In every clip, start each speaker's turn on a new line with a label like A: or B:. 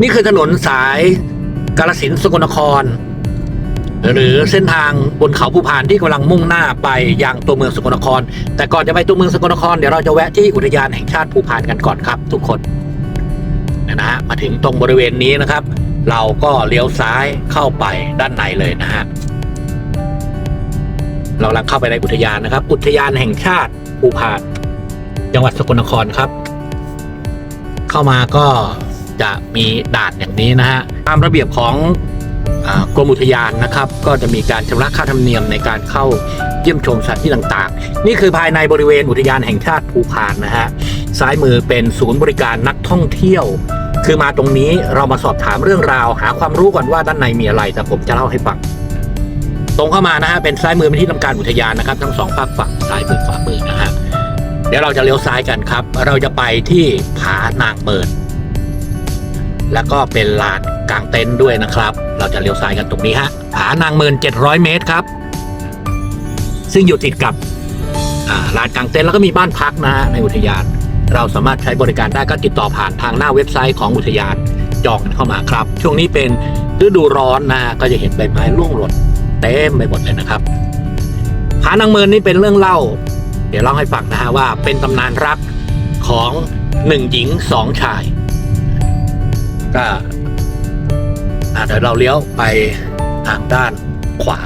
A: นี่คือถนนสายกาลสินสกลนคร หรือเส้นทางบนเขาภูพานที่กำลังมุ่งหน้าไปยังตัวเมืองสกลนคร แต่ก่อนจะไปตัวเมืองสกลนครเดี๋ยวเราจะแวะที่อุทยานแห่งชาติภูพานกันก่อนครับ ทุกคนเนี่ยนะฮะมาถึงตรงบริเวณนี้นะครับ เราก็เลี้ยวซ้ายเข้าไปด้านในเลยนะฮะเรากำลังเข้าไปในอุทยานนะครับ อุทยานแห่งชาติภูพาน จังหวัดสกลนครครับ เข้ามาก็ จะมีด่านอย่างนี้นะฮะตามระเบียบของอกรมอุทยานนะครับ ก็จะมีการชำระค่าธรรมเนียมในการเข้าเยี่ยมชมสถานที่ต่างๆ นี่คือภายในบริเวณอุทยานแห่งชาติภูพานนะฮะซ้ายมือเป็นศูนย์บริการนักท่องเที่ยว คือมาตรงนี้เรามาสอบถามเรื่องราว หาความรู้ก่อนว่าด้านในมีอะไรแต่ผมจะเล่าให้ฟังตรงเข้ามานะฮะเป็นซ้ายมือเป็นที่ทำการอุทยานนะครับ ทั้งสองฝากฝั่งซ้ายมือขวามือนะฮะเดี๋ยวเราจะเลี้ยวซ้ายกันครับ เราจะไปที่ผานางเมิน แล้วก็เป็นลานกลางเต็นท์ด้วยนะครับ เราจะเลี้ยวซ้ายกันตรงนี้ฮะผานางเมิน700 เมตรครับ ซึ่งอยู่ติดกับลานกลางเต็นท์แล้วก็มีบ้านพักนะฮะในอุทยาน เราสามารถใช้บริการได้ก็ติดต่อผ่านทางหน้าเว็บไซต์ของอุทยานจองกันเข้ามาครับ ช่วงนี้เป็นฤดูร้อนนะฮะก็จะเห็นใบไม้ร่วงหล่นเต็มไปหมดเลยนะครับผานางเมินนี่เป็นเรื่องเล่า เดี๋ยวเล่าให้ฟังนะฮะว่าเป็นตำนานรักของหนึ่งหญิงสองชาย ก็เดี๋ยวเราเลี้ยวไปทางด้านขวา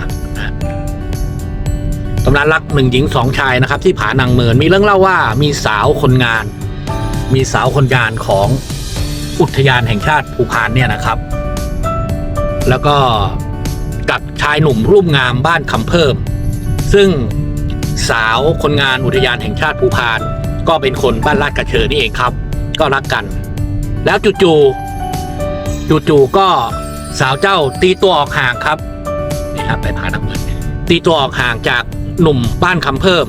A: ตำนานรักหนึ่งหญิงสองชายนะครับ ที่ผานางเมินมีเรื่องเล่าว่ามีสาวคนงาน มีสาวคนงานของอุทยานแห่งชาติภูพานเนี่ยนะครับ แล้วก็กับชายหนุ่มรูปงามบ้านคำเพิ่ม ซึ่งสาวคนงานอุทยานแห่งชาติภูพาน ก็เป็นคนบ้านลาดกระเชอนี่เองครับ ก็รักกัน แล้วจู่ๆ จู่ๆก็สาวเจ้าตีตัวออกห่างครับนี่ครับไปพานักเงินตีตัวออกห่างจากหนุ่มบ้านคำเพิ่ม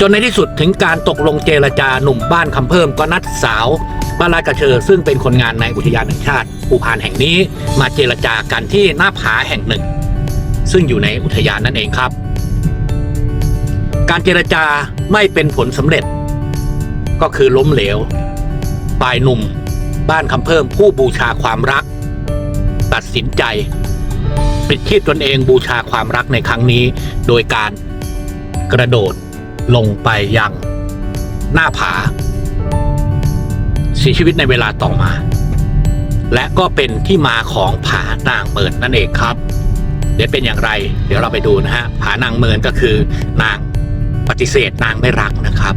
A: จนในที่สุดถึงการตกลงเจรจาหนุ่มบ้านคำเพิ่ม ก็นัดสาวบ้านลาดกระเชอซึ่งเป็นคนงานในอุทยานแห่งชาติภูพานแห่งนี้มาเจรจากันที่หน้าผาแห่งหนึ่ง ซึ่งอยู่ในอุทยานนั่นเองครับ การเจรจาไม่เป็นผลสำเร็จ ก็คือล้มเหลวฝ่ายหนุ่ม บ้านคำเพิ่มผู้บูชาความรัก ตัดสินใจปิดชีพตนเองบูชาความรักในครั้งนี้ โดยการกระโดดลงไปยังหน้าผาเสียชีวิตในเวลาต่อมา และก็เป็นที่มาของผานางเมินนั่นเองครับ เดี๋ยวเป็นอย่างไร เดี๋ยวเราไปดูนะฮะผานางเมินก็คือนางปฏิเสธนางไม่รักนะครับ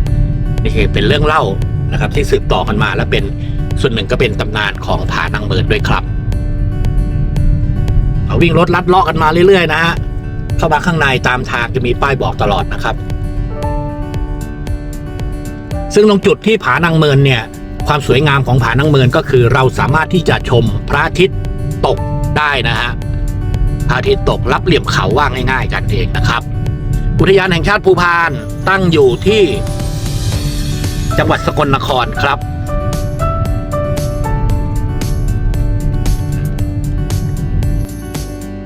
A: นี่คือเป็นเรื่องเล่านะครับที่สืบต่อกันมาและเป็น ส่วนหนึ่งก็เป็นตำนานของผานางเมินด้วยครับเอาวิ่งรถลัดเลาะกันมาเรื่อยๆนะฮะเข้ามาข้างในตามทางจะมีป้ายบอกตลอดนะครับ ซึ่งตรงจุดที่ผานางเมินเนี่ยความสวยงามของผานางเมินก็คือเราสามารถที่จะชมพระอาทิตย์ตกได้นะฮะพระอาทิตย์ตกรับเหลี่ยมเขาว่าง่าย ๆ กันเองนะครับ อุทยานแห่งชาติภูพานตั้งอยู่ที่จังหวัดสกลนครครับ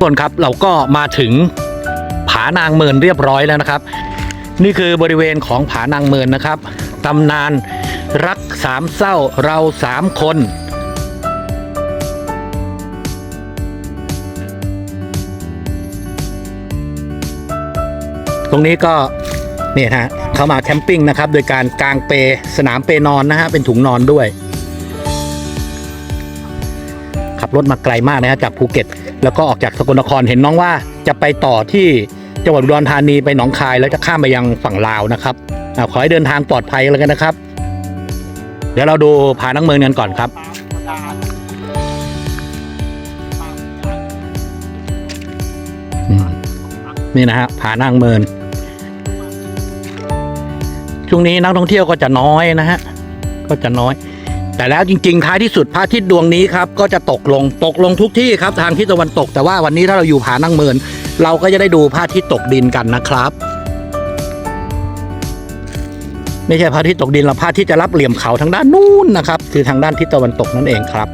A: คนครับเราก็มาถึงผานางเมินเรียบร้อยแล้วนะครับ นี่คือบริเวณของผานางเมินนะครับตำนานรักสามเศร้าเราสามคนตรงนี้ก็เนี่ยฮะเขามาแคมปิ้งนะครับ โดยการกางเปสนามเปนอนนะฮะเป็นถุงนอนด้วย รถมาไกลมากนะฮะจากภูเก็ต แล้วก็ออกจากสกลนครเห็นน้องว่าจะไปต่อที่จังหวัดอุดรธานีไปหนองคายแล้วจะข้ามไปยังฝั่งลาวนะครับอาขอให้เดินทางปลอดภัยแล้วกันนะครับ เดี๋ยวเราดูผานังเมืองกันก่อนครับ นี่นะฮะผานางเมินช่วงนี้นักท่องเที่ยวก็จะน้อยนะฮะก็จะน้อย แต่แล้วจริงๆ ท้ายที่สุดพระอาทิตย์ดวงนี้ครับก็จะตกลงตกลงทุกที่ครับทางทิศตะวันตก แต่ว่าวันนี้ถ้าเราอยู่ผานั่งเมิน เราก็จะได้ดูพระอาทิตย์ตกดินกันนะครับ ไม่ใช่พระอาทิตย์ตกดินเราพระอาทิตย์จะรับเหลี่ยมเขาทางด้านนู้นนะครับ คือทางด้านทิศตะวันตกนั่นเองครับ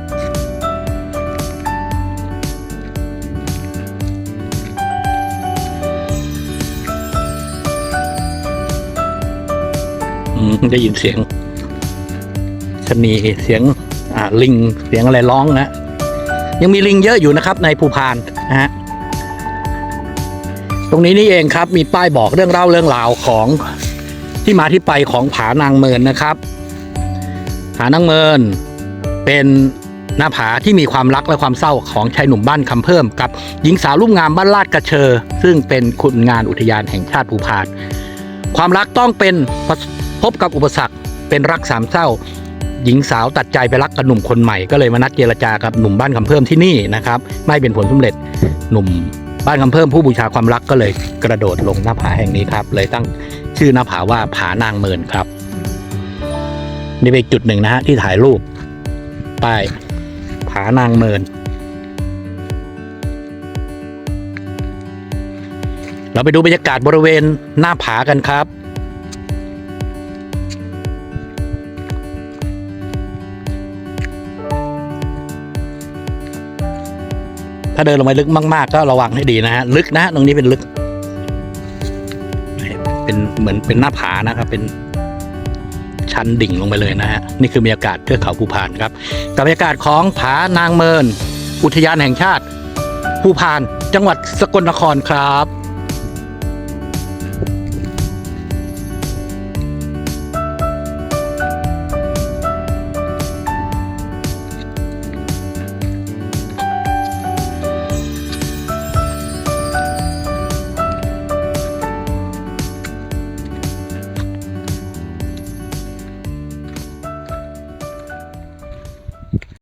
A: ได้ยินเสียง ชะนีเสียงลิงเสียงอะไรร้องนะยังมีลิงเยอะอยู่นะครับในภูพานนะฮะตรงนี้นี่เองครับมีป้ายบอกเรื่องเล่าเรื่องราวของที่มาที่ไปของผานางเมินนะครับ ผานางเมินเป็นหน้าผาที่มีความรักและความเศร้าของชายหนุ่มบ้านคำเพิ่ม กับหญิงสาวรุ่มงามบ้านลาดกระเชอ ซึ่งเป็นคุณงานอุทยานแห่งชาติภูพาน ความรักต้องเป็นพบกับอุปสรรคเป็นรักสามเศร้า หญิงสาวตัดใจไปรักกับหนุ่มคนใหม่ก็เลยมานัดเจรจากับหนุ่มบ้านคำเพิ่มที่นี่นะครับไม่เป็นผลสำเร็จหนุ่มบ้านคำเพิ่มผู้บูชาความรักก็เลยกระโดดลงหน้าผาแห่งนี้ครับ เลยตั้งชื่อหน้าผาว่าผานางเมินครับ นี่เป็นจุดหนึ่งนะฮะที่ถ่ายรูปป้ายผานางเมิน เราไปดูบรรยากาศบริเวณหน้าผากันครับ ถ้าเดินลงไปลึกมากๆ ก็ระวังให้ดีนะฮะลึกนะตรงนี้เป็นลึก เป็นเหมือนเป็นหน้าผานะครับ เป็นชันดิ่งลงไปเลยนะฮะนี่คือบรรยากาศเทือกเขาภูพานครับกับบรรยากาศของผานางเมิน อุทยานแห่งชาติภูพาน จังหวัดสกลนครครับ